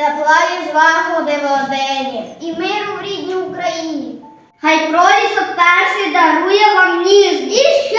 тепла і злагоди в Одені і миру в рідній Україні. Хай прорісок перший дарує вам ніж.